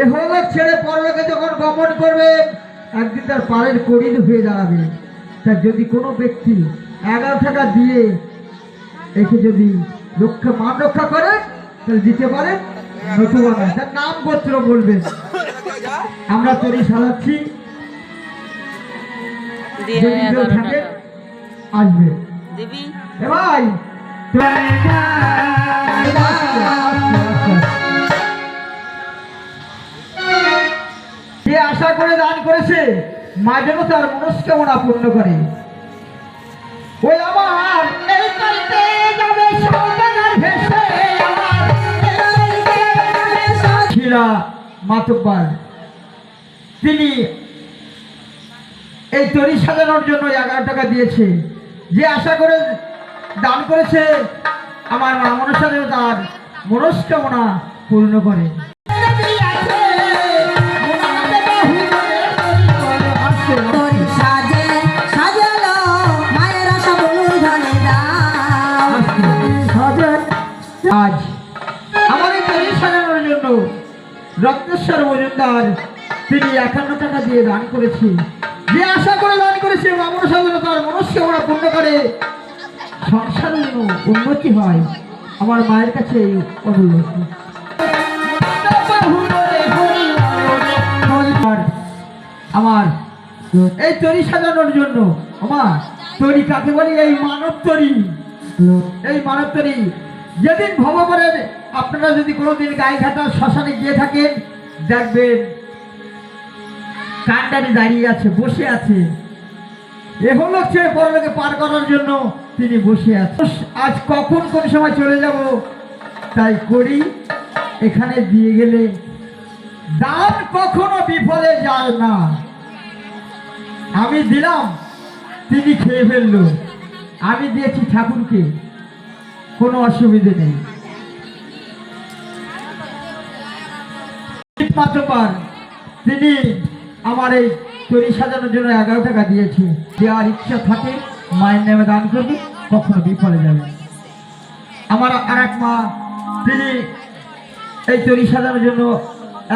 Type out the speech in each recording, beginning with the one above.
এ হলো ছেড়ে পরলোকে যখন গমন করবে একদিন তার পাড়ের করিল হয়ে দাঁড়াবে। তার যদি কোনো ব্যক্তি এগারো টাকা দিয়ে একে যদি রক্ষা মান রক্ষা করে তাহলে দিতে পারে নতুবা না। তার নাম গোত্র বলবে। আমরা তৈরি সাজাচ্ছি। আসবে। দিবি? এ ভাই। করে দান করেছে। মা যেন তার মনস্কামনা পূর্ণ করে। ওই আমার এই মাতব্বার। তিনি এই তরি সাজানোর জন্য এগারো টাকা দিয়েছে। যে আশা করে দান করেছে, আমার মা মনসা তার মনস্কামনা পূর্ণ করে। আজ এই তরি সাজানোর জন্য রত্নেশ্বর মজুমদার তিনি একান্ন টাকা দিয়ে দান করেছে। যে আশা করে দান করেছে মা মনসা যেন তার মনস্কামনা পূর্ণ করে সংসারে উন্নতি হয় আমার মায়ের কাছে এই অনুরোধ। আমার এই তরি সাজানোর জন্য, আমার তরি কাকে বলি? এই মানব তরি। এই মানব তরি যেদিন ভগবানের আপনারা যদি কোনোদিন গাইঘাটা শ্মশানে গিয়ে থাকেন, দেখবেন কান্ডারি দাঁড়িয়ে আছে, বসে আছে। এ হলো ছেড়ে পরলোকে পার করার জন্য তিনি বসে আছেন। আজ কখন কোন সময় চলে যাব, তাই করি। এখানে দিয়ে গেলে দান কখনো বিফলে যায় না। আমি দিলাম, তিনি খেয়ে ফেলল। আমি দিয়েছি ঠাকুরকে। কোনো অসুবিধে নেই। তিনি আমার এই তৈরি সাজানোর জন্য এগারো টাকা দিয়েছে। দেওয়ার ইচ্ছা থাকে মায়ের নামে দান করবে, কখনো বিফলে যাবে আমার আর এক মা, তিনি এই তৈরি সাজানোর জন্য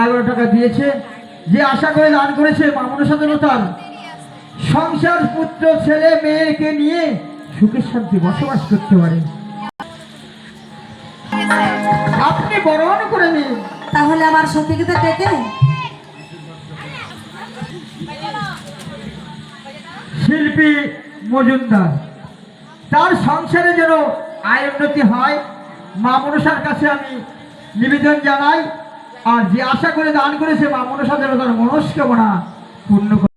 এগারো টাকা দিয়েছে। যে আশা করে দান করেছে মামুনের সাথে তার। সংসার পুত্র, ছেলে, মেয়েকে নিয়ে সুখের শান্তি বসবাস করতে পারে। আপনি বরণ করে নিন তাহলে আমার সতীকে ডেকে। শিল্পী মজুমদার তার সংসারে যেন আয় উন্নতি হয় মা মনসার কাছে আমি নিবেদন জানাই। আর যে আশা করে দান করেছে মা মনসা যেন তার মনস্কামনা পূর্ণ করে।